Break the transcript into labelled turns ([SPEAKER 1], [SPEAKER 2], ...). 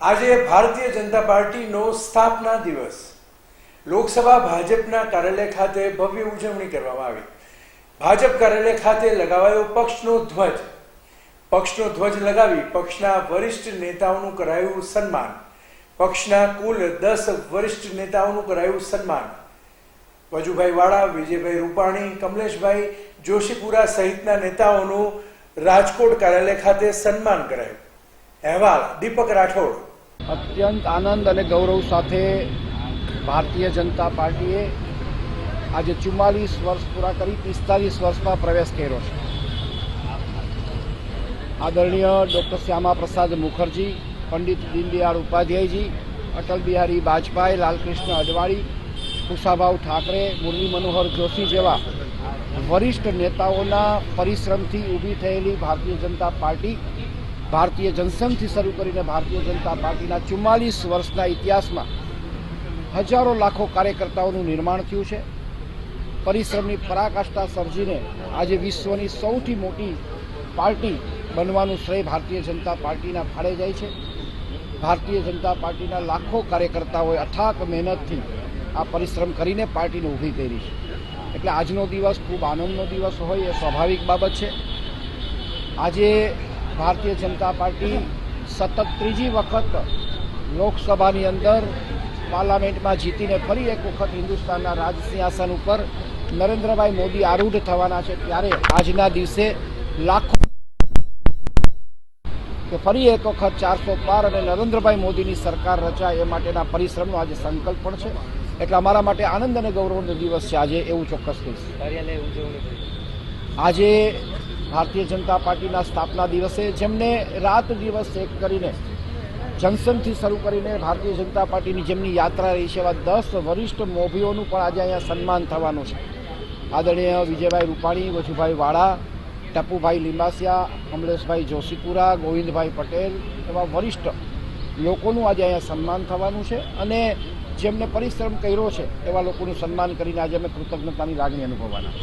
[SPEAKER 1] આજે ભારતીય જનતા પાર્ટીનો સ્થાપના દિવસ. લોકસભા ભાજપના કાર્યાલય ખાતે ભવ્ય ઉજવણી કરવામાં આવી. ભાજપ કાર્યાલય ખાતે લગાવાયો પક્ષનો ધ્વજ. પક્ષનો ધ્વજ લગાવી પક્ષના વરિષ્ઠ નેતાઓનું કરાયું સન્માન. પક્ષના કુલ દસ વરિષ્ઠ નેતાઓનું કરાયું સન્માન. વજુભાઈ વાળા, વિજયભાઈ રૂપાણી, કમલેશભાઈ જોશીપુરા સહિતના નેતાઓનું રાજકોટ કાર્યાલય ખાતે સન્માન કરાયું. અહેવાલ, દીપક રાઠોડ.
[SPEAKER 2] અત્યંત આનંદ અને ગૌરવ સાથે ભારતીય જનતા પાર્ટીએ આજે ચુમ્માલીસ વર્ષ પૂરા કરી, પિસ્તાલીસ વર્ષમાં પ્રવેશ કર્યો છે. આદરણીય ડૉક્ટર શ્યામા પ્રસાદ મુખર્જી, પંડિત દીનદયાળ ઉપાધ્યાયજી, અટલ બિહારી વાજપેયી, લાલકૃષ્ણ અડવાણી કુશાભાઉ ઠાકરે, મુરલી મનોહર જોશી જેવા વરિષ્ઠ નેતાઓના પરિશ્રમથી ઊભી થયેલી ભારતીય જનતા પાર્ટી ભારતીય જનસંઘથી શરૂ કરીને ભારતીય જનતા પાર્ટીના ચુમ્માલીસ વર્ષના ઇતિહાસમાં હજારો લાખો કાર્યકર્તાઓનું નિર્માણ થયું છે. પરિશ્રમની પરાકાષ્ઠા સર્જીને આજે વિશ્વની સૌથી મોટી પાર્ટી બનવાનું શ્રેય ભારતીય જનતા પાર્ટીના ફાળે જાય છે. ભારતીય જનતા પાર્ટીના લાખો કાર્યકર્તાઓએ અથાક મહેનતથી આ પરિશ્રમ કરીને પાર્ટીને ઊભી કરી છે. એટલે આજનો દિવસ ખૂબ આનંદનો દિવસ હોય એ સ્વાભાવિક બાબત છે. આજે ભારતીય જનતા પાર્ટી સતત ત્રીજી વખત લોકસભાની અંદર પાર્લામેન્ટમાં જીતીને ફરી એક વખત હિન્દુસ્તાનના રાજસિંહાસન ઉપર નરેન્દ્રભાઈ મોદી આરૂઢ થવાના છે ત્યારે આજના દિવસે લાખો કે ફરી એક વખત ચારસો પાર અને નરેન્દ્રભાઈ મોદીની સરકાર રચાય એ માટેના પરિશ્રમનો આજે સંકલ્પ પણ છે. એટલે અમારા માટે આનંદ અને ગૌરવનો દિવસ છે. આજે એવું ચોક્કસ કહીશ. આજે ભારતીય જનતા પાર્ટીના સ્થાપના દિવસે જેમને રાત દિવસ એક કરીને જંકશનથી શરૂ કરીને ભારતીય જનતા પાર્ટીની જેમની યાત્રા રહી છે એવા દસ વરિષ્ઠ મોભીઓનું પણ આજે અહીંયા સન્માન થવાનું છે. આદરણીય વિજયભાઈ રૂપાણી, વજુભાઈ વાળા, ટપુભાઈ લિંબાસિયા કમલેશભાઈ જોશીપુરા, ગોવિંદભાઈ પટેલ એવા વરિષ્ઠ લોકોનું આજે અહીંયા સન્માન થવાનું છે અને જેમને પરિશ્રમ કર્યો છે એવા લોકોનું સન્માન કરીને આજે અમે કૃતજ્ઞતાની લાગણી અનુભવવાના